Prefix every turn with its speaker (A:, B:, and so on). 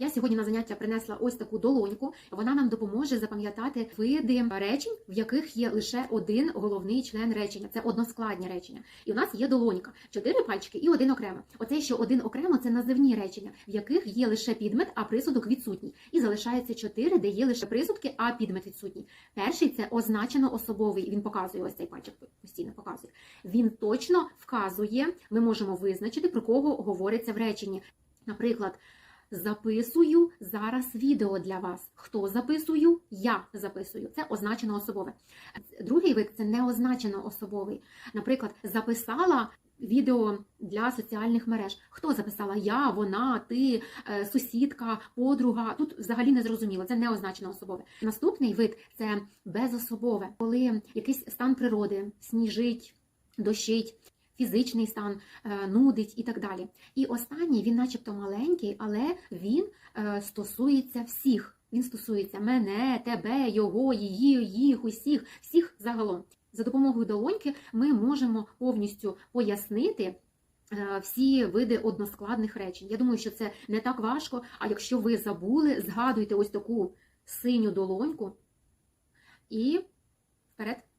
A: Я сьогодні на заняття принесла ось таку долоньку. Вона нам допоможе запам'ятати види речень, в яких є лише один головний член речення. Це односкладні речення. І у нас є долонька, чотири пальчики і один окремо. Оце що один окремо це називні речення, в яких є лише підмет, а присудок відсутній. І залишається чотири, де є лише присудки, а підмет відсутній. Перший це означено особовий. Він показує ось цей пальчик постійно показує. Він точно вказує. Ми можемо визначити про кого говориться в реченні. Наприклад. Записую зараз відео для вас. Хто записую? Я записую. Це означено особове. Другий вид це неозначено особовий. Наприклад, записала відео для соціальних мереж. Хто записала? Я, вона, ти, е, сусідка, подруга. Тут взагалі не зрозуміло. Це неозначено особове. Наступний вид це безособове, коли якийсь стан природи сніжить, дощить. Фізичний стан е, нудить і так далі. І останній він, начебто, маленький, але він е, стосується всіх. Він стосується мене, тебе, його, її, їх, усіх, всіх загалом. За допомогою долоньки ми можемо повністю пояснити е, всі види односкладних речень. Я думаю, що це не так важко. А якщо ви забули, згадуйте ось таку синю долоньку і вперед.